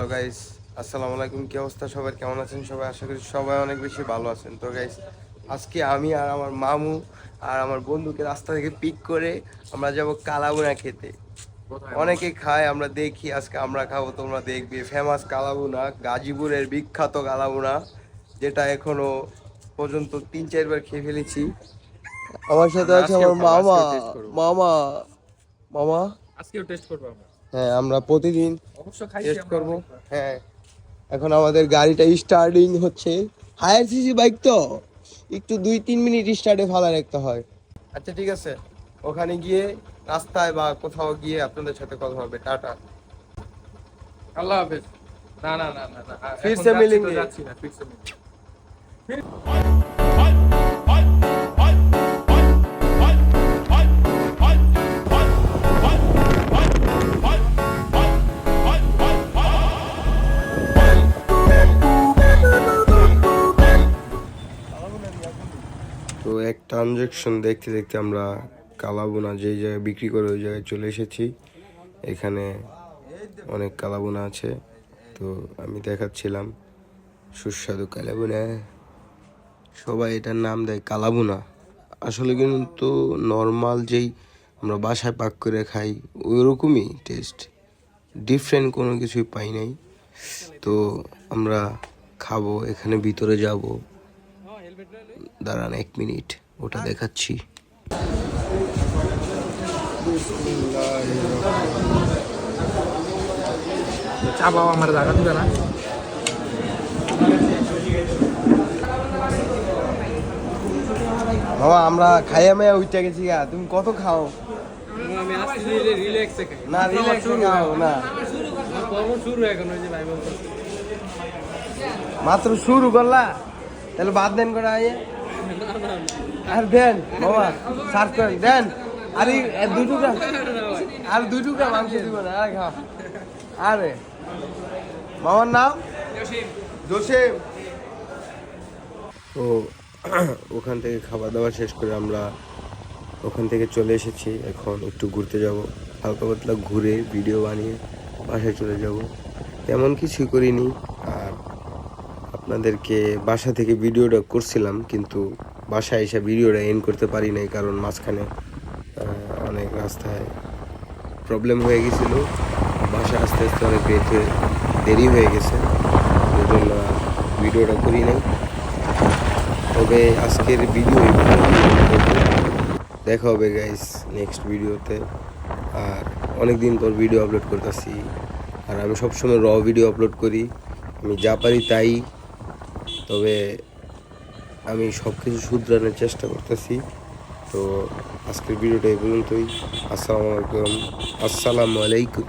Hello guys আসসালামু আলাইকুম। কি অবস্থা সবার? কেমন আছেন সবাই? আশা করি সবাই অনেক বেশি ভালো আছেন। তো গাইস আজকে আমি আর আমার মামু আর আমার বন্ধুকে রাস্তা থেকে পিক করে আমরা যাব কালাবুনা খেতে। অনেকে খায় আমরা দেখি। আজকে আমরা খাব তোমরা দেখবে। ফেমাস কালাবুনা গাজীপুরের বিখ্যাত কালাবুনা যেটা এখনও পর্যন্ত তিন চারবার খেয়ে ফেলেছি। আমার সাথে আছে আমার মামা। মামা। মামা? আজকেও টেস্ট করব আমরা। হ্যাঁ আমরা প্রতিদিন টেস্ট করব। হ্যাঁ এখন আমাদের গাড়িটা স্টার্টিং হচ্ছে। হায়ার সিসি বাইক তো? একটু দুই তিন মিনিট স্টার্টে ফালা রাখতে হয়। আচ্ছা ঠিক আছে। ওখানে গিয়ে রাস্তায় বা কোথাও গিয়ে আপনাদের সাথে কথা হবে। টাটা। আল্লাহ হাফেজ। না না না না ফিরছে মিলিং যাচ্ছি না ফিরছে মিলিং এক ট্রানজেকশন দেখতে দেখতে আমরা কালাবোনা যেই জায়গায় বিক্রি করে ওই জায়গায় চলে এসেছি। এখানে অনেক কালাবোনা আছে। তো আমি দেখাচ্ছিলাম সুস্বাদু কালাবোনা। সবাই এটার নাম দেয় কালাবোনা। আসলে কিন্তু নর্মাল যেই আমরা বাসায় পাক করে খাই ওই রকমই টেস্ট ডিফারেন্ট কোনো কিছুই পাই নাই। তো আমরা খাব, এখানে ভিতরে যাব। দাঁড়ান এক মিনিট ওটা দেখাচ্ছি। চা বাবা আমার জায়গা দিবে না বাবা আমরা খাইয়া মেয়া উঠতে গেছি গা তুমি কত খাও? রিল্যাক্সে না খাও না। মাত্র শুরু করলা? তাহলে বাদ দেন করে আইয়ে আর দেন বাবা সার্চ করেন দেন। আরে দুই টুকরা আর দুই টুকরা মাংস দিব না আরে খাও আরে মামার নাম? জোসেফ তো ওখান থেকে খাবার দাবার শেষ করে আমরা ওখান থেকে চলে এসেছি। এখন একটু ঘুরতে যাব হালকা পাতলা ঘুরে ভিডিও বানিয়ে বাসায় চলে যাব। তেমন কিছুই করিনি। আপনাদেরকে বাসা থেকে ভিডিওটা করছিলাম, কিন্তু বাসায় এসে ভিডিওটা এন্ড করতে পারি নাই, কারণ মাঝখানে অনেক রাস্তায় প্রবলেম হয়ে গেছিল। বাসা আস্তে আস্তে অনেক হয়ে, দেরি হয়ে গেছে ওই জন্য ভিডিওটা করি নাই। তবে আজকের ভিডিও দেখা হবে গাইস নেক্সট ভিডিওতে আর অনেক দিন পর ভিডিও আপলোড করতেছি। আর আমি সবসময় র ভিডিও আপলোড করি। আমি যা পারি তাই তবে আমি সব কিছু শুধরানোর চেষ্টা করতেছি। তো আজকের ভিডিওটা এই পর্যন্তই। আসসালামু আলাইকুম। আসসালামু আলাইকুম।